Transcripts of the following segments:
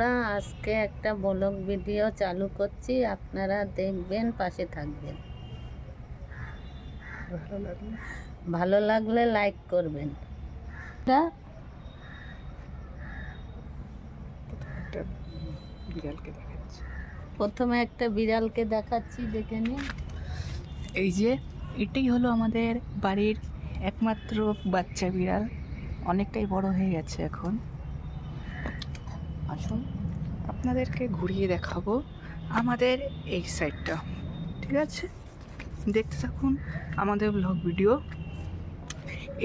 আমরা আজকে একটা ব্লগ ভিডিও চালু করছি আপনারা দেখবেন পাশে থাকবেন। ভালো লাগলে? লাইক করবেন। এটা বিড়ালকে দেখাচ্ছি। প্রথমে একটা বিড়ালকে দেখাচ্ছি দেখে নিন। এই যে এটাই হলো আমাদের বাড়ির একমাত্র বাচ্চা বিড়াল। অনেকটাই বড় হয়ে গেছে এখন। আসুন, আপনাদেরকে ঘুরিয়ে দেখাবো আমাদের এই সাইডটা ঠিক আছে? দেখতে থাকুন আমাদের ব্লগ ভিডিও।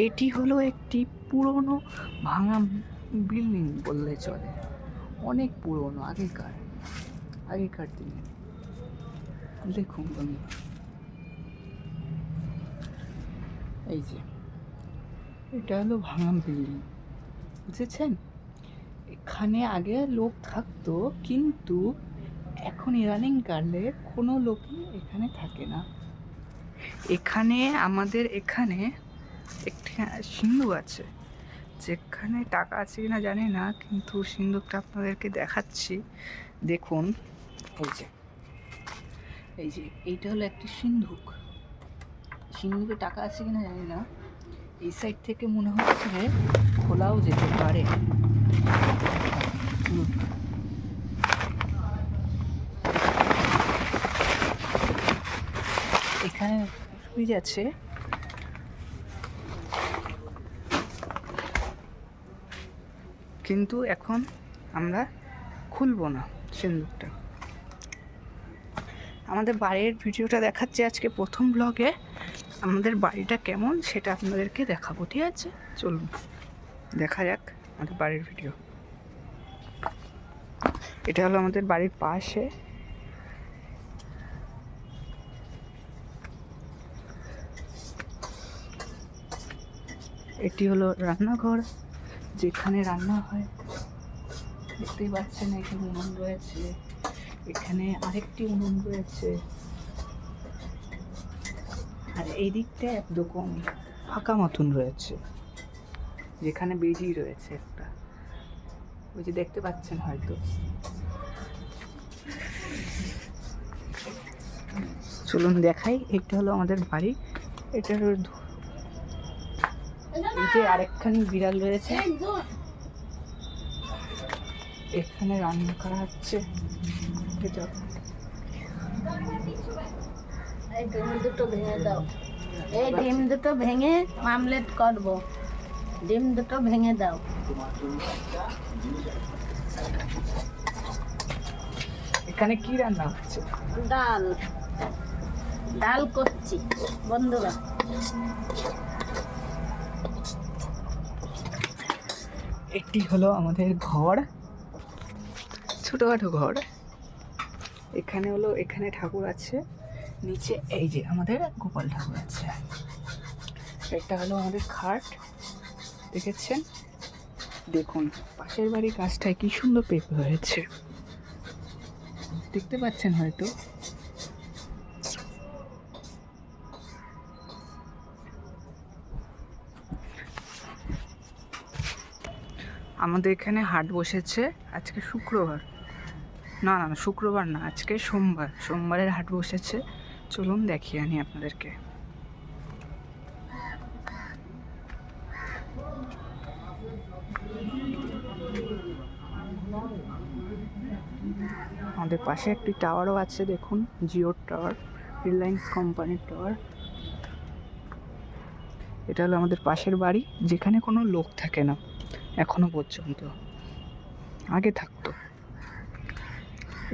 এটি হলো একটি পুরনো ভাঙা বিল্ডিং বললে চলে। অনেক পুরনো, আগেকার আগেকার দিনে। দেখুন এই যে, এটা হলো ভাঙা বিল্ডিং, বুঝেছেন? এখানে আগে লোক থাকতো, কিন্তু এখন ইদানিং কালে কোনো লোকই এখানে থাকে না। এখানে আমাদের এখানে একটি সিন্ধু আছে, যেখানে টাকা আছে কিনা জানি না, কিন্তু সিন্ধুকটা আপনাদেরকে দেখাচ্ছি। দেখুন, এই যে এই যে, এইটা হলো একটি সিন্ধুক। সিন্ধুকে টাকা আছে কিনা জানি না। এই সাইড থেকে মনে হচ্ছে খোলাও যেতে পারে। এখানে আছে কিন্তু এখন আমরা খুলবো না সিন্দুকটা আমাদের বাড়ির ভিডিওটা দেখাচ্ছে আজকে প্রথম ব্লগে আমাদের বাড়িটা কেমন সেটা আপনাদেরকে দেখাবো, ঠিক আছে? চলুন, দেখা যাক। আমাদের বাড়ির ভিডিও এটা হলো আমাদের বাড়ির পাশে। এটি হলো রান্নাঘর, যেখানে রান্না হয়। দেখতেই পাচ্ছেন, এখানে উনুন রয়েছে। এখানে আরেকটি উনুন রয়েছে। আর এই দিকটা একদম ফাঁকা মতন রয়েছে। যেখানে বেজি রয়েছে একটা। ওই যে দেখতে পাচ্ছেন হয়তো। চলুন দেখাই, এটা হলো আমাদের বাড়ি। এটার এই যে আরেকখানি বিড়াল রয়েছে। এখানে রান্না করা হচ্ছে। ডিম দুটো ভেঙে দাও। এই ডিম দুটো ভেঙে আমলেট করব। ডিম দুটো ভেঙে দাও। এখানে কি রান্না হচ্ছে? ডাল। ডাল করছি বন্ধুরা। একটি হলো আমাদের ঘর। ছোটোখাটো ঘর। এখানে হলো এখানে ঠাকুর আছে। নিচে এই যে আমাদের গোপাল ঠাকুর আছে। এটা হলো আমাদের খাট। দেখেছেন? দেখুন, পাশের বাড়ি গাছটায় কি সুন্দর পেঁপে হয়েছে। দেখতে পাচ্ছেন হয়তো? আমাদের এখানে হাট বসেছে আজকে শুক্রবার। না না, শুক্রবার না, আজকে সোমবার। সোমবারের হাট বসেছে। চলুন দেখিয়ে আনি আপনাদেরকে। আমাদের পাশে একটি টাওয়ারও আছে, দেখুন জিওর টাওয়ার, রিলায়েন্স কোম্পানির টাওয়ার। এটা হলো আমাদের পাশের বাড়ি, যেখানে কোনো লোক থাকে না, এখনও পর্যন্ত। আগে থাকতো।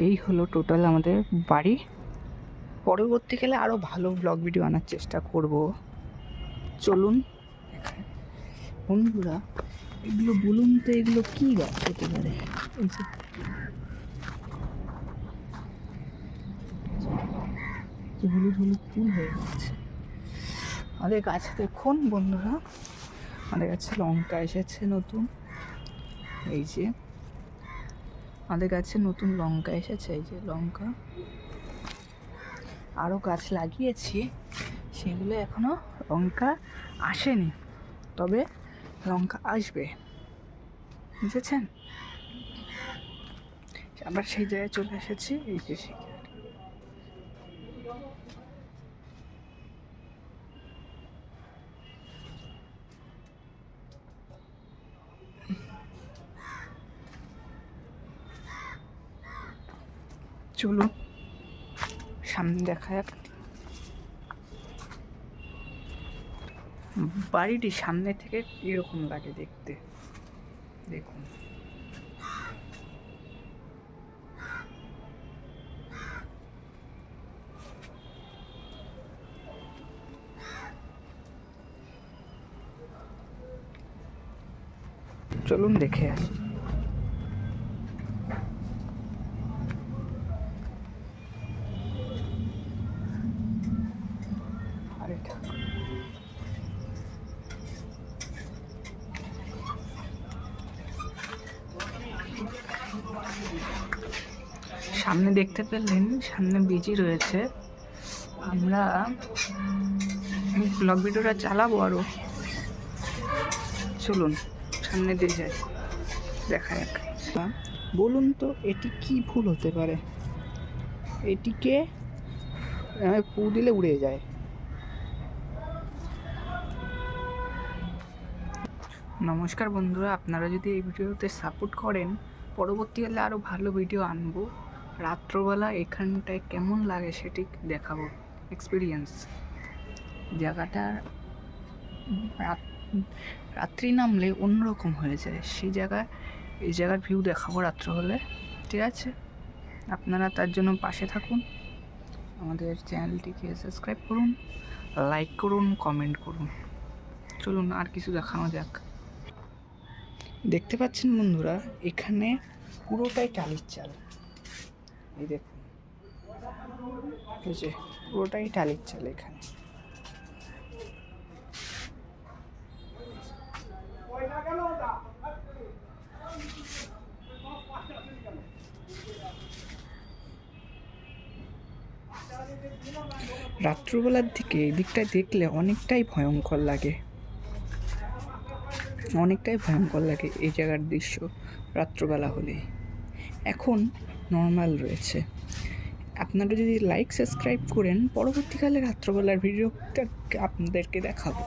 এই হলো টোটাল আমাদের বাড়ি। পরবর্তীকালে আরও ভালো ব্লগ ভিডিও আনার চেষ্টা করব। চলুন বন্ধুরা, এগুলো বলুন তো এগুলো কী গাছ হতে পারে? এই যে যে হলুদ হলুদ ফুল হয়ে গেছে। আমাদের গাছে দেখুন বন্ধুরা আমাদের কাছে লঙ্কা এসেছে নতুন। এই যে আমাদের গাছে নতুন লঙ্কা এসেছে, এই যে লঙ্কা। আরও গাছ লাগিয়েছি, সেগুলো এখনও লঙ্কা আসেনি, তবে লঙ্কা আসবে। বুঝেছেন? আবার সেই জায়গায় চলে এসেছি, এই যে চলুন সামনে দেখা যাক। বাড়িটি সামনে থেকে এরকম লাগে দেখতে? দেখুন। চলুন দেখে আসি। সামনে দেখতে পেলেন সামনে বিজি রয়েছে। আমরা ব্লগ ভিডিওটা চালাবো আরও। চলুন সামনে দিয়ে যাই। দেখা যাক। বলুন তো এটি কি ভুল হতে পারে? এটিকে পু দিলে উড়ে যায়। নমস্কার বন্ধুরা আপনারা যদি এই ভিডিওতে সাপোর্ট করেন পরবর্তীকালে আরও ভালো ভিডিও আনব। রাত্রবেলা এখানটায় কেমন লাগে সেটি দেখাবো এক্সপিরিয়েন্স জায়গাটা রাত- রাত্রি নামলে অন্যরকম হয়ে যায়। সেই জায়গায়, এই জায়গার ভিউ দেখাবো রাত্র হলে ঠিক আছে? আপনারা তার জন্য পাশে থাকুন, আমাদের চ্যানেলটিকে সাবস্ক্রাইব করুন লাইক করুন কমেন্ট করুন। চলুন, আর কিছু দেখানো যাক। দেখতে পাচ্ছেন বন্ধুরা, এখানে পুরোটাই টালির চাল। এই দেখুন। এই যে, পুরোটাই টালির চাল এখানে। রাত্রবেলার দিকে এই দিকটা দেখলে অনেকটাই ভয়ঙ্কর লাগে। অনেকটাই ভয়ঙ্কর লাগে এই জায়গার দৃশ্য রাত্রবেলা হলে। এখন নর্মাল রয়েছে। আপনারা যদি লাইক সাবস্ক্রাইব করেন, পরবর্তীকালে রাত্রবেলার ভিডিওটা আপনাদেরকে দেখাবো।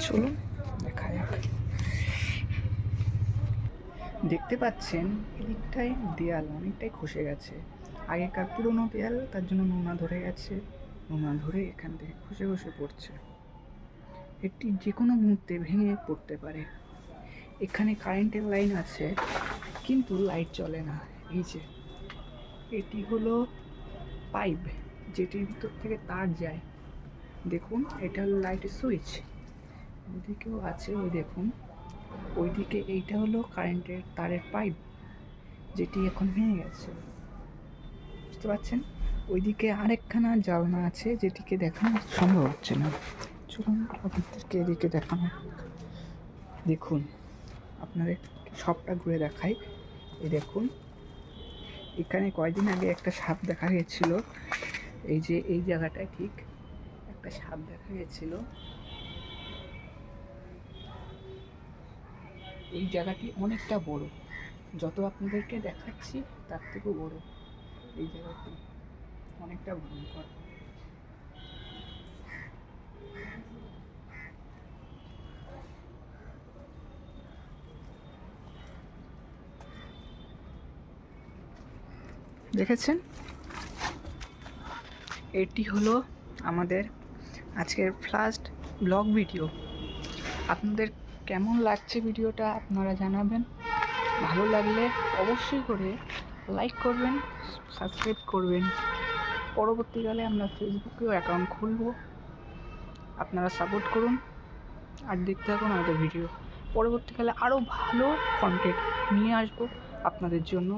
চলুন, দেখা যাক। দেখতে পাচ্ছেন, এদিকটায় দেয়াল অনেকটাই খসে গেছে। আগেকার পুরনো দেয়াল, তার জন্য নোনা ধরে গেছে। নোনা ধরে এখান থেকে খসে খসে পড়ছে। এটি যে কোনো মুহূর্তে ভেঙে পড়তে পারে। এখানে কারেন্টের লাইন আছে, কিন্তু লাইট চলে না। এই যে, এটি হলো পাইপ যেটির ভিতর থেকে তার যায়। দেখুন, এটা হলো লাইটের সুইচ ওইদিকেও আছে, ওই দেখুন। ওইদিকে এইটা হলো কারেন্টের তারের পাইপ যেটি এখন ভেঙে গেছে। বুঝতে পারছেন? ওইদিকে আরেকখানা জালনা আছে, যেটিকে দেখানো সম্ভব হচ্ছে না। চলুন, আপনাদেরকে এদিকে দেখানো দেখুন। আপনাদের সবটা ঘুরে দেখাই। এই দেখুন। এখানে কয়দিন আগে একটা সাপ দেখা গেছিল। এই যে, এই জায়গাটায় ঠিক একটা সাপ দেখা গেছিল। এই জায়গাটি অনেকটা বড়। যত আপনাদেরকে দেখাচ্ছি, তার থেকেও বড়। এই জায়গাটি অনেকটা ভয়ঙ্কর। দেখেছেন? এটি হলো আমাদের আজকের ফার্স্ট ব্লগ ভিডিও আপনাদের কেমন লাগছে ভিডিওটা আপনারা জানাবেন। ভালো লাগলে অবশ্যই করে লাইক করবেন সাবস্ক্রাইব করবেন। পরবর্তীকালে আমরা ফেসবুকেও অ্যাকাউন্ট খুলব। আপনারা সাপোর্ট করুন আর দেখতে থাকুন আমাদের ভিডিও পরবর্তীকালে আরও ভালো কন্টেন্ট নিয়ে আসব আপনাদের জন্য।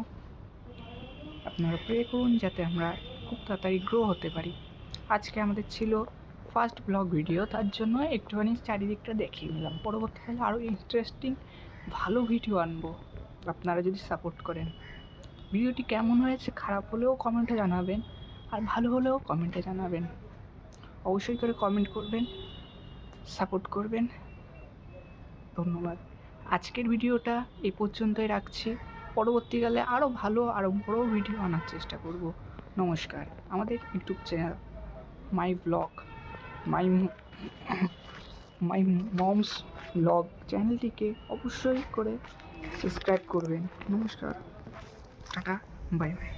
আপনারা প্রে করুন যাতে আমরা খুব তাড়াতাড়ি গ্রো হতে পারি। আজকে আমাদের ছিল ফার্স্ট ব্লগ ভিডিও তার জন্য একটুখানি চারিদিকটা দেখিয়ে নিলাম পরবর্তীকালে আরও ইন্টারেস্টিং ভালো ভিডিও আনব। আপনারা যদি সাপোর্ট করেন। ভিডিওটি কেমন হয়েছে, খারাপ হলেও কমেন্টে জানাবেন। আর ভালো হলেও কমেন্টে জানাবেন। অবশ্যই করে কমেন্ট করবেন সাপোর্ট করবেন। ধন্যবাদ। আজকের ভিডিওটা এই পর্যন্তই রাখছি। পরবর্তীকালে আরও ভালো আরও বড় ভিডিও আনার চেষ্টা করব। নমস্কার। আমাদের YouTube channel my blog my my moms blog চ্যানেলটিকে অবশ্যই করে সাবস্ক্রাইব করবেন। নমস্কার। Tata bye bye